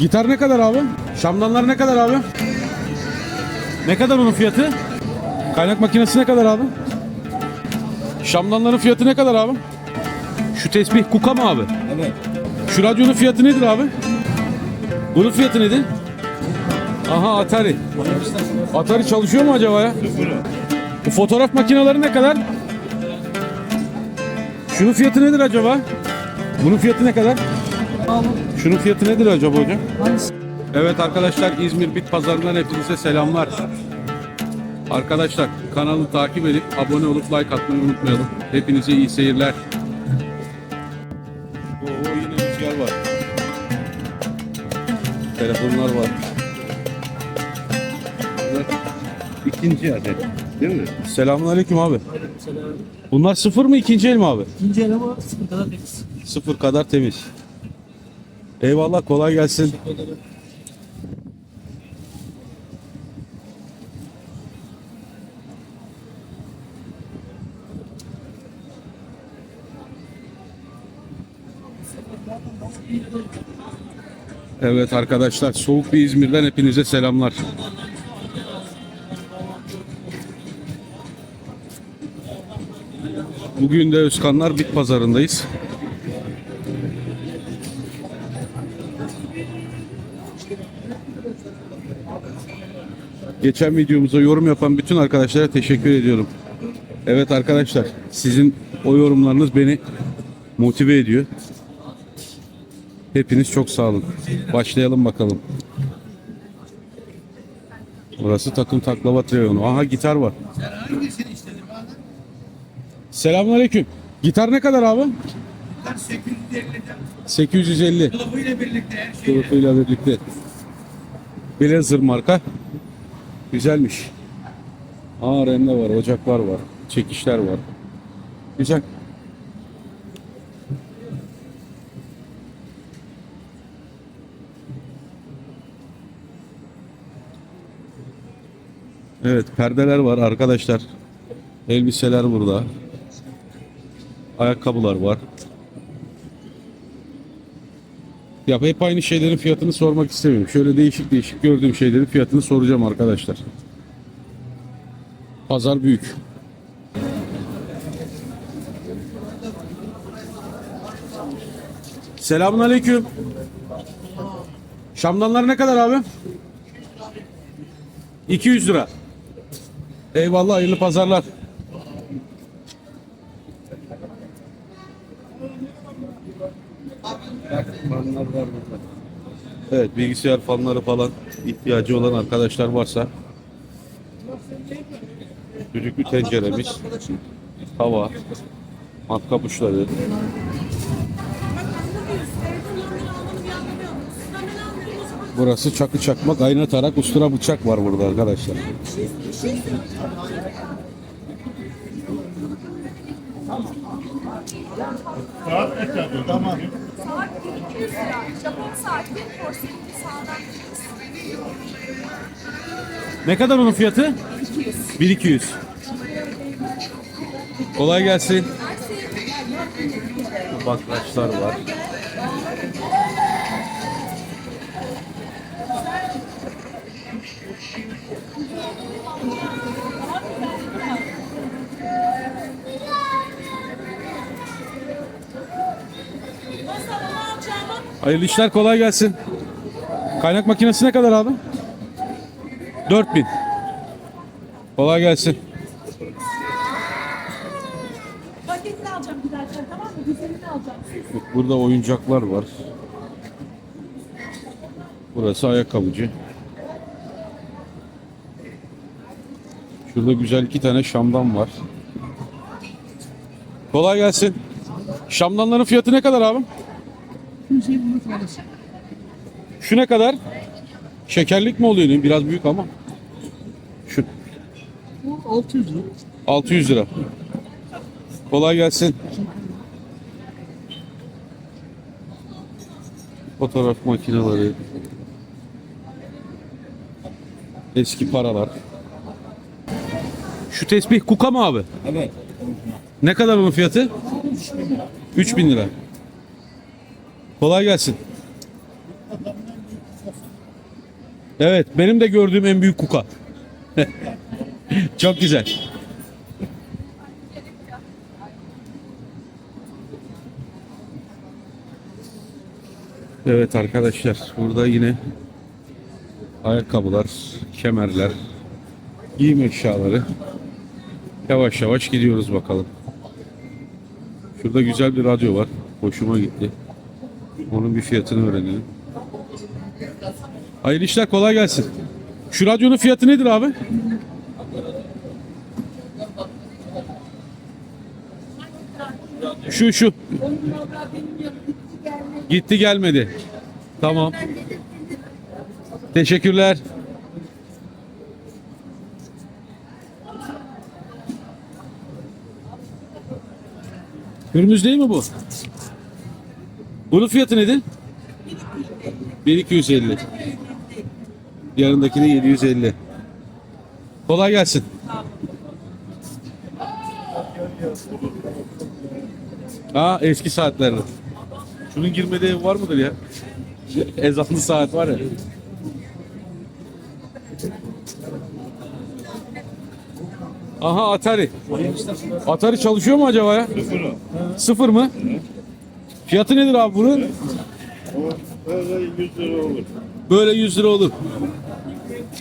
Gitar ne kadar abi? Şamdanlar ne kadar abi? Ne kadar onun fiyatı? Kaynak makinesi ne kadar abi? Şamdanların fiyatı ne kadar abi? Şu tesbih kuka mı abi? Evet. Şu radyonun fiyatı nedir abi? Bunun fiyatı nedir? Aha Atari. Atari çalışıyor mu acaba ya? Bu fotoğraf makineleri ne kadar? Şunun fiyatı nedir acaba? Bunun fiyatı ne kadar? Şunun fiyatı nedir acaba hocam? Evet arkadaşlar İzmir Bit Pazarı'ndan hepinize selamlar. Arkadaşlar kanalı takip edip abone olup like atmayı unutmayalım. Hepinize iyi seyirler. Oo yine rüzgar var. Telefonlar var. Bunlar ikinci adet değil mi? Selamünaleyküm abi. Bunlar sıfır mı ikinci el mi abi? İkinci el ama sıfır kadar temiz. Sıfır kadar temiz. Eyvallah kolay gelsin. Evet arkadaşlar soğuk bir İzmir'den hepinize selamlar. Bugün de Özkanlar Bit Pazarı'ndayız. Geçen videomuza yorum yapan bütün arkadaşlara teşekkür ediyorum. Evet arkadaşlar, sizin o yorumlarınız beni motive ediyor. Hepiniz çok sağ olun. Başlayalım bakalım. Burası takım taklavat reyonu. Aha gitar var. Selamünaleyküm. Gitar ne kadar abi? 850. Kılıfıyla birlikte her şey. Kılıfıyla birlikte. Blazer marka. Güzelmiş. Aa remde var, ocaklar var, çekişler var. Güzel. Evet, perdeler var arkadaşlar. Elbiseler burada. Ayakkabılar var. Ya hep aynı şeylerin fiyatını sormak istemiyorum. Şöyle değişik değişik gördüğüm şeylerin fiyatını soracağım arkadaşlar. Pazar büyük. Selamun aleyküm. Şamdanlar ne kadar abi? 200 lira. Eyvallah hayırlı pazarlar. Fanlar var burada. Evet bilgisayar fanları falan ihtiyacı olan arkadaşlar varsa düdüklü tenceremiz, tava, matkap uçları, Burası çakı çakmak, kaynatarak ustura bıçak var burada arkadaşlar. Saat 1200 lira. Japon saati porseleni sağdan Ne kadar onun fiyatı? 200. 1200. Kolay gelsin. Bakraçlar var. Hayırlı işler kolay gelsin. Kaynak makinesi ne kadar abi? 4000. Kolay gelsin. Paketini alacağım giderken tamam mı? Güzelini alacağım. Bak, Burada oyuncaklar var. Burası ayakkabıcı. Şurada güzel iki tane şamdan var. Kolay gelsin. Şamdanların fiyatı ne kadar abi? Şu ne kadar? Şekerlik mi oluyor? Biraz büyük ama. Şu Bu 600 lira. 600 lira. Kolay gelsin. Fotoğraf makineleri. Eski paralar. Şu tesbih kuka mı abi? Evet. Ne kadar onun fiyatı? 3000 lira. Kolay gelsin. Evet, benim de gördüğüm en büyük kuka. Çok güzel. Evet arkadaşlar, burada yine ayakkabılar, kemerler, giyim eşyaları. Yavaş yavaş gidiyoruz bakalım. Şurada güzel bir radyo var. Hoşuma gitti. Onun bir fiyatını öğrenelim. Hayırlı işler kolay gelsin. Şu radyonun fiyatı nedir abi? Şu şu. Gitti gelmedi. Tamam. Teşekkürler. Hürmüz değil mi bu? Bunun fiyatı nedir? 1250. Yanındaki de 750. Kolay gelsin. Aa eski saatlerden. Şunun girmediği ev var mıdır ya? Ezanlı saat var ya. Aha Atari. Atari çalışıyor mu acaba ya? Sıfır. Sıfır mı? Fiyatı nedir abi bunun? O öyle 100 lira olur. Böyle 100 lira olur.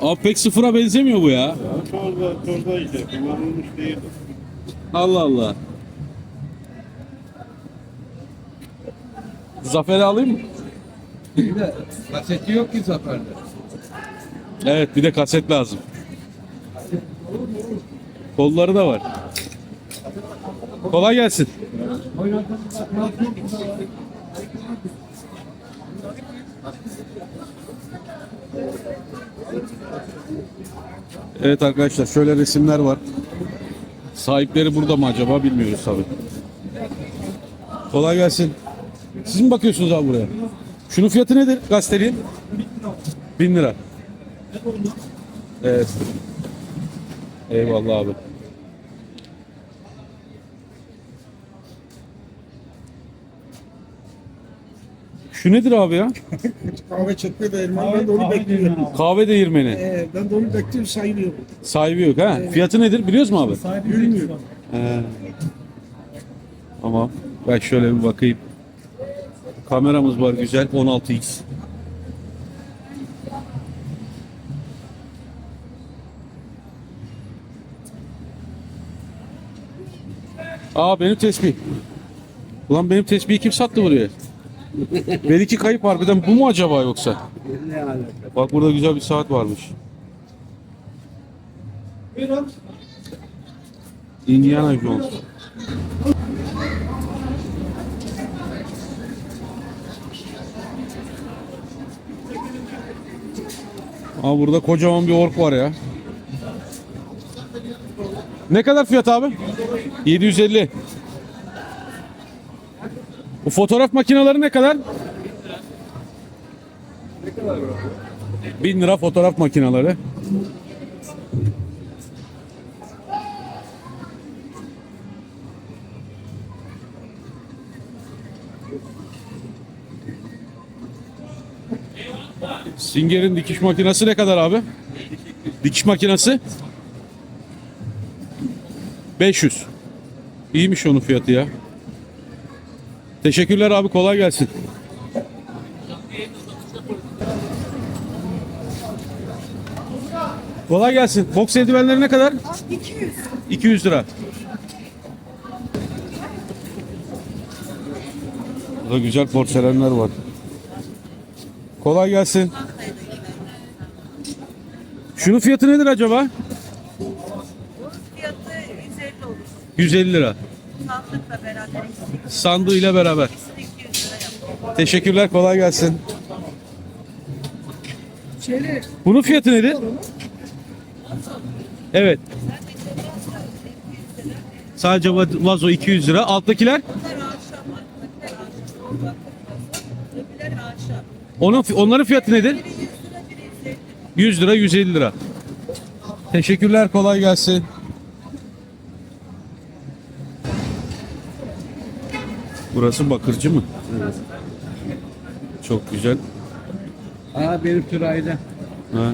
Abi pek sıfıra benzemiyor bu ya. Torba, torba işte. Kullanılmış değil. Allah Allah. Zafer'i alayım mı? Bir de kaseti yok ki Zafer'de. Evet bir de kaset lazım. Kolları da var. Kolay gelsin. Evet arkadaşlar şöyle resimler var. Sahipleri burada mı acaba bilmiyoruz tabi. Kolay gelsin. Siz mi bakıyorsunuz abi buraya? Şunun fiyatı nedir gazeteliğin? Bin lira. Evet. Eyvallah abi. Şu nedir abi ya? Kahve çekme de elman ben de onu bekliyorum. Kahve değirmeni. Ee, ben de onu bekliyorum sayılıyor. Sahibi yok ha. Fiyatı nedir biliyoruz mu abi? Bilmiyorum. He. Tamam. Ben şöyle bir bakayım. Kameramız var güzel 16x. Aa benim tespih. Ulan benim tespihi kim sattı buraya? Belki kayıp harbiden bu mu acaba yoksa? Ne alaka? Bak burada güzel bir saat varmış. Indiana Jones. Aa burada kocaman bir ork var ya. Ne kadar fiyat abi? 750. Bu fotoğraf makineleri ne kadar? 1000 lira fotoğraf makineleri. Singer'in dikiş makinesi ne kadar abi? Dikiş makinesi? 500. İyiymiş onun fiyatı ya. Teşekkürler abi kolay gelsin. Kolay gelsin. Boks eldivenleri ne kadar? 200. 200 lira. Burada güzel porselenler var. Kolay gelsin. Şunun fiyatı nedir acaba? Fiyatı 150 olur. 150 lira. Sandıkla beraber Sandığıyla beraber. 200 lira yapıyor. Teşekkürler, kolay gelsin. Bunun fiyatı nedir? Evet. Sadece va- vazo 200 lira. Alttakiler? Onun onların fiyatı nedir? Biri 100 lira, biri 150 100 lira, 150 lira. Teşekkürler, kolay gelsin. Burası bakırcı mı? Çok güzel. Aa benim aile. Ha.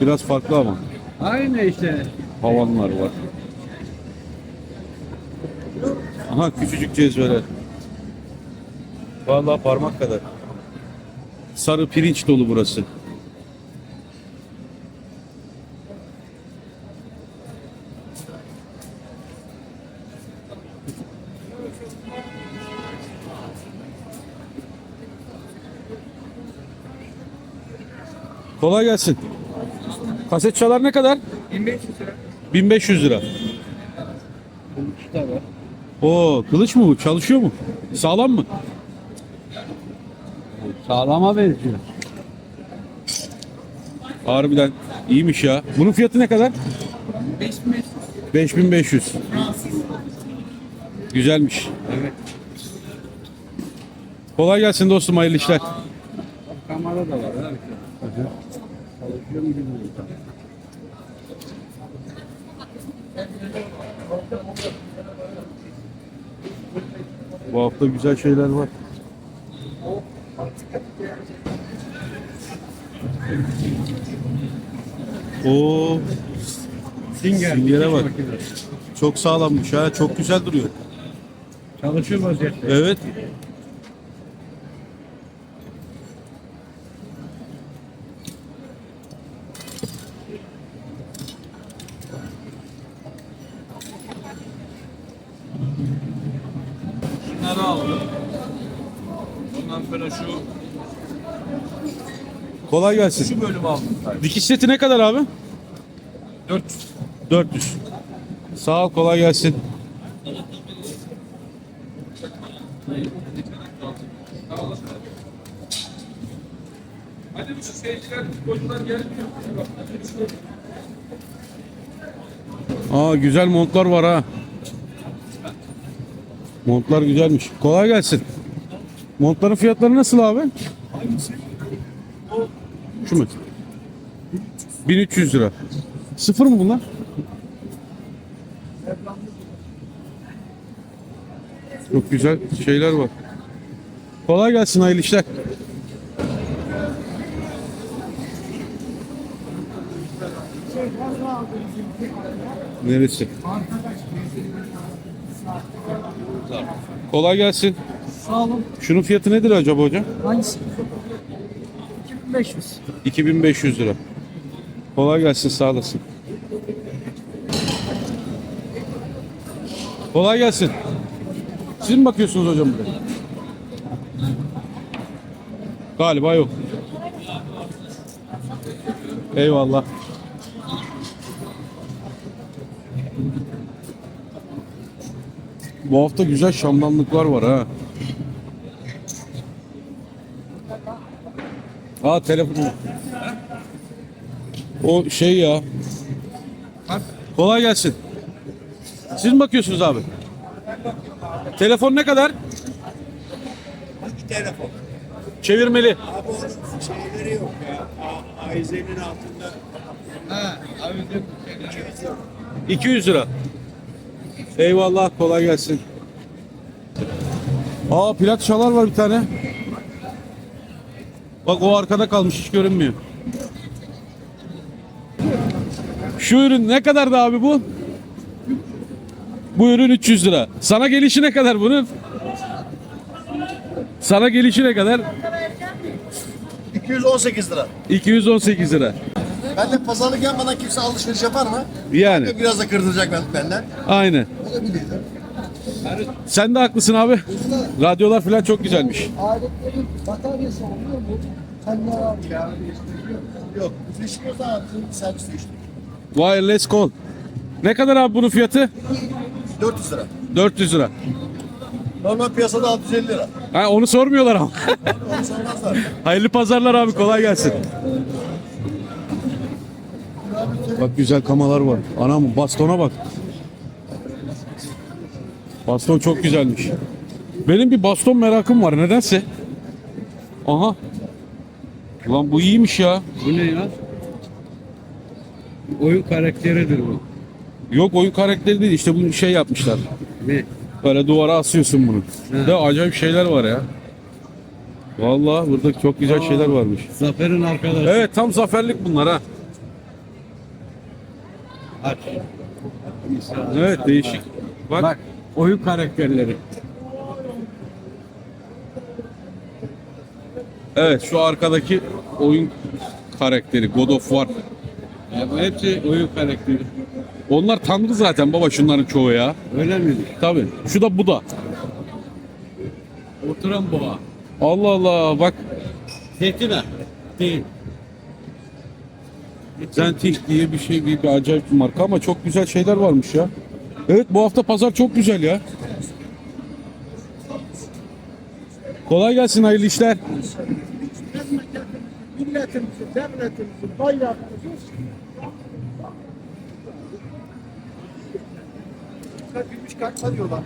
Biraz farklı ama. Aynı işte. Havanlar var. Aha küçücük cezveler. Vallahi parmak kadar. Sarı pirinç dolu burası. Kolay gelsin. Kaset çalar ne kadar? 1500 lira. 1500 lira. Usta var. Oo, kılıç mı bu? Çalışıyor mu? Sağlam mı? Sağlama benziyor. Harbiden iyiymiş ya. Bunun fiyatı ne kadar? 5500. 5500. Güzelmiş. Evet. Kolay gelsin dostum hayırlı işler. Kamera da var. ha. Çalışıyor bilmiyorum. Bu hafta güzel şeyler var. Singer. Singer'e bak. çok sağlammış ha. Çok güzel duruyor. Çalışıyor vaziyette. Evet. Kolay gelsin. şu bölümü aldım. Dikiş seti ne kadar abi? 400. 400. Sağ ol kolay gelsin. Hadi bu seyirciler, sporcular gelmiyor. Aa güzel montlar var ha. Montlar güzelmiş. Kolay gelsin. Montların fiyatları nasıl abi? Şu mu? 1300 lira. Sıfır mı bunlar? Çok güzel şeyler var. Kolay gelsin hayırlı işler. Neresi? Kolay gelsin. Sağ olun. Şunun fiyatı nedir acaba hocam? Hangisi? 2500. 2500 lira. Kolay gelsin sağ olasın. Kolay gelsin. Siz mi bakıyorsunuz hocam buraya? Galiba yok. Eyvallah. Bu hafta güzel şamdanlıklar var ha. Aa telefon. O şey ya. Kolay gelsin. Siz mi bakıyorsunuz abi? Telefon ne kadar? Telefon. Çevirmeli. Abi onun şeyleri yok ya. A- Aizenin altında. Ha, abi de 200 lira. Eyvallah kolay gelsin. Aa plak çalar var bir tane. Bak o arkada kalmış hiç görünmüyor. Şu ürün ne kadardı abi bu? Bu ürün 300 lira. Sana gelişi ne kadar bunun? Sana gelişi ne kadar? 218 lira. 218 lira. Ben de pazarlık yapmadan kimse alışveriş yapar mı? Yani Biraz da kırdıracak ben- benden. aynen. Olabilir. Sen de haklısın abi. Radyolar falan çok güzelmiş. Aletlerin bataryası oluyor mu? Kendi abi. Yok. Değiştiriyorsa artık servis değiştiriyor. Wireless call. Ne kadar abi bunun fiyatı? 400 lira. 400 lira. Normal piyasada 650 lira. Ha, onu sormuyorlar ama. Onu sormazlar. Hayırlı pazarlar abi kolay gelsin. Bak güzel kamalar var. Anam bastona bak. Baston çok güzelmiş. Benim bir baston merakım var nedense. Aha. Ulan bu iyiymiş ya. Bu ne ya? Oyun karakteridir bu. Yok oyun karakteri değil işte bunu şey yapmışlar. Ne? Böyle duvara asıyorsun bunu. He. De acayip şeyler var ya. Vallahi burada çok güzel şeyler varmış. Zafer'in arkadaşı. Evet tam zaferlik bunlar ha. Aç. Evet değişik. Bak, Bak oyun karakterleri. evet şu arkadaki oyun karakteri God of War. Ya bu hepsi oyun karakteri. Onlar tanrı zaten baba şunların çoğu ya. Öyle mi? Tabii. Şu da bu da. Oturan boğa. Allah Allah bak Tehdine. Değil. Zentik diye bir şey bir, bir acayip bir marka ama çok güzel şeyler varmış ya. Evet bu hafta pazar çok güzel ya. Kolay gelsin hayırlı işler. Milletimizi, devletimizi, bayrağımızı Gümüş kalkma diyorlar.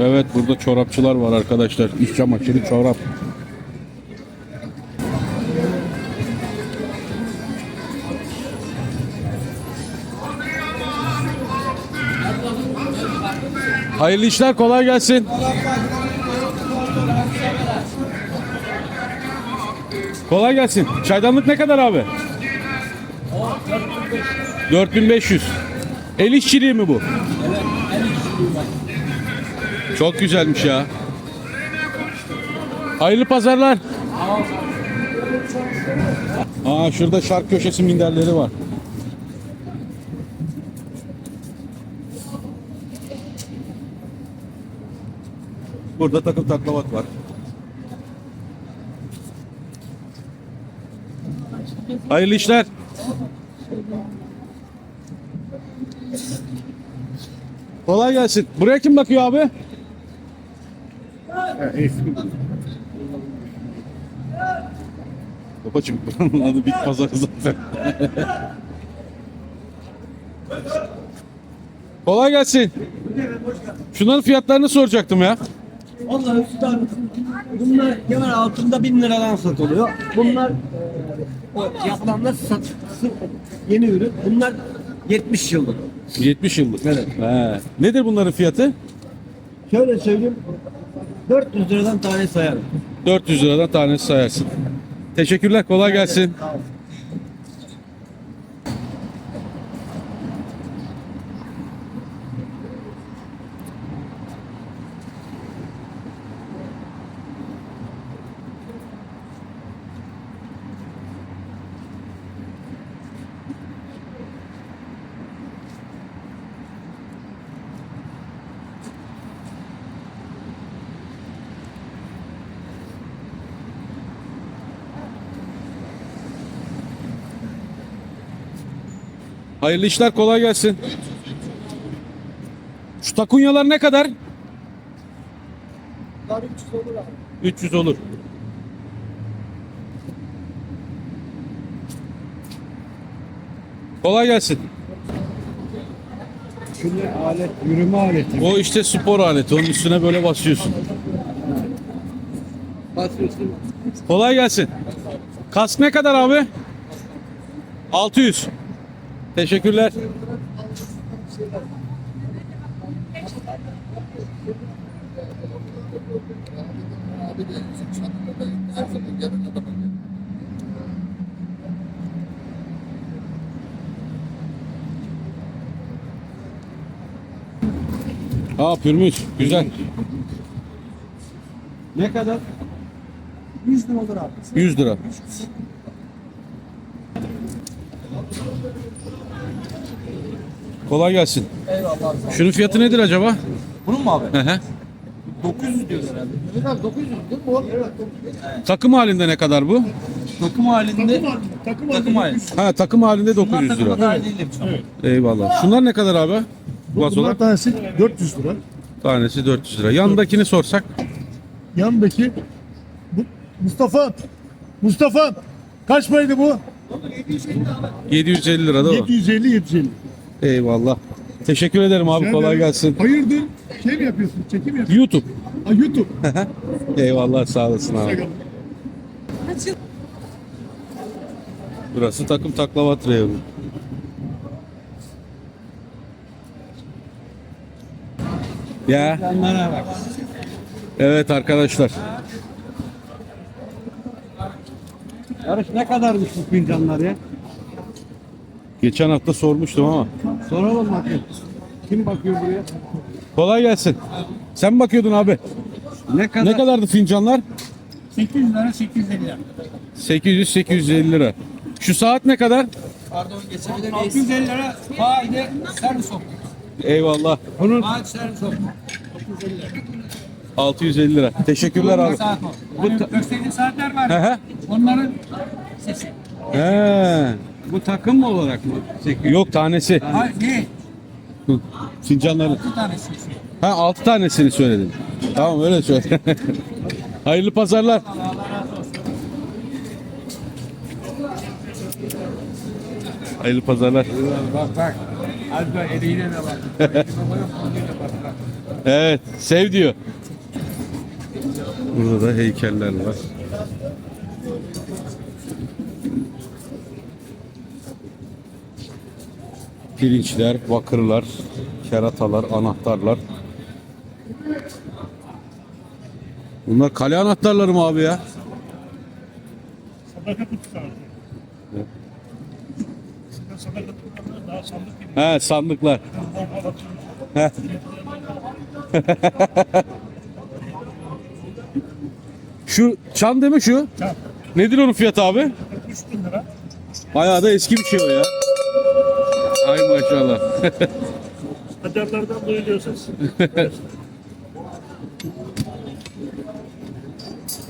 Evet burada çorapçılar var arkadaşlar. İş çamaşırı çorap. Hayırlı işler kolay gelsin. Kolay gelsin. Çaydanlık ne kadar abi? 4500. El işçiliği mi bu? Çok güzelmiş ya. Hayırlı pazarlar. Aa şurada şark köşesi minderleri var. Burada takım taklavat var. Hayırlı işler. Kolay gelsin. Buraya kim bakıyor abi? Babacım buranın adı Bit Pazarı zaten. Kolay gelsin. Şunların fiyatlarını soracaktım ya. Onlar üstad. Bunlar hemen altında bin liradan satılıyor. Bunlar e, o yapılanlar sat, yeni ürün. Bunlar 70 yıllık. 70 yıllık. Evet. He. Nedir bunların fiyatı? Şöyle söyleyeyim. 400 liradan tane sayarım. 400 liradan tanesi sayarsın. Teşekkürler. Kolay gelsin. Hayırlı işler. Kolay gelsin. Şu takunyalar ne kadar? 300 olur. Kolay gelsin. Şimdi alet, yürüme aleti. O işte spor aleti. Onun üstüne böyle basıyorsun. Basıyorsun. Kolay gelsin. Kask ne kadar abi? 600. Teşekkürler. Aa pürmüz. Güzel. Ne kadar? 100 lira olur abi. 100 lira. Kolay gelsin. Eyvallah. Şunun fiyatı nedir acaba? Bunun mu abi? Hı hı. 900 diyoruz herhalde. Evet abi 900 değil mi bu? Evet. Takım halinde ne kadar bu? Takım halinde. takım Takım halinde. Ha takım halinde 900 Takıma lira. dahil değiller. Eyvallah. Şunlar ne kadar abi? Vazolar. tanesi 400 lira. Tanesi 400 lira. Yanındakini sorsak Yanındaki bu, Mustafa. Mustafa. Kaç paraydı bu? 750 lira da o. 750 750. Eyvallah. Teşekkür ederim abi. Kolay gelsin. Hayırdır? Şey mi yapıyorsun? Çekim mi yapıyorsun? YouTube. Ha, YouTube. Eyvallah sağ olasın abi. Burası takım taklavat reyonu. Ya. Evet arkadaşlar. Yarış ne kadarmış bu fincanlar ya? Geçen hafta sormuştum ama. Soralım bakayım. Kim bakıyor buraya? Kolay gelsin. Sen mi bakıyordun abi? Ne kadar? Ne kadardı fincanlar? 800 lira 850 lira. 800-850 lira. Şu saat ne kadar? 650 lira faide servis oldu. Eyvallah. Bunun Faide servis oldu. 650 lira. Teşekkürler abi. Saat o. Hani gösterdiği saatler var. He. Onların sesi. He. bu takım mı olarak mı? Sekiz. Yok tanesi. Hayır ne? Hı. Fincanların. Bir tanesi. Ha 6 tanesini söyledin. Tamam öyle söyle. Hayırlı pazarlar. Hayırlı pazarlar. Bak bak. Az da eliyle de bak. Evet, sev diyor. Burada da heykeller var. Pirinçler, bakırlar, keratalar, anahtarlar. Bunlar kale anahtarları mı abi ya? Sadaka. He, sandıklar. He. şu çan değil mi şu? Çan. Nedir onun fiyatı abi? 3000 lira. Bayağı da eski bir şey o ya. Ay maşallah. Hacerlerden duyuluyor ses.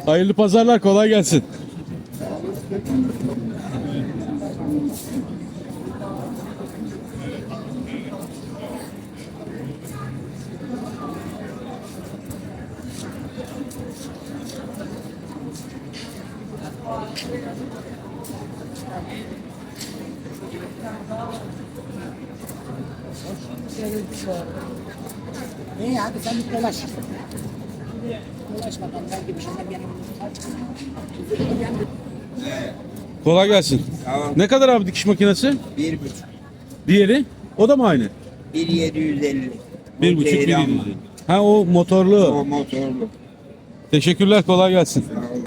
Hayırlı pazarlar kolay gelsin. İyi hadi sen bir dolaş. Dolaş bakalım belki bir şeyler benim. Kolay gelsin. Ne kadar abi dikiş makinesi? Bir buçuk. Diğeri? O da mı aynı? Bir yedi yüz elli. Bir buçuk, bir yedi yüz. Ha o motorlu. O motorlu. Teşekkürler kolay gelsin. Sağ olun.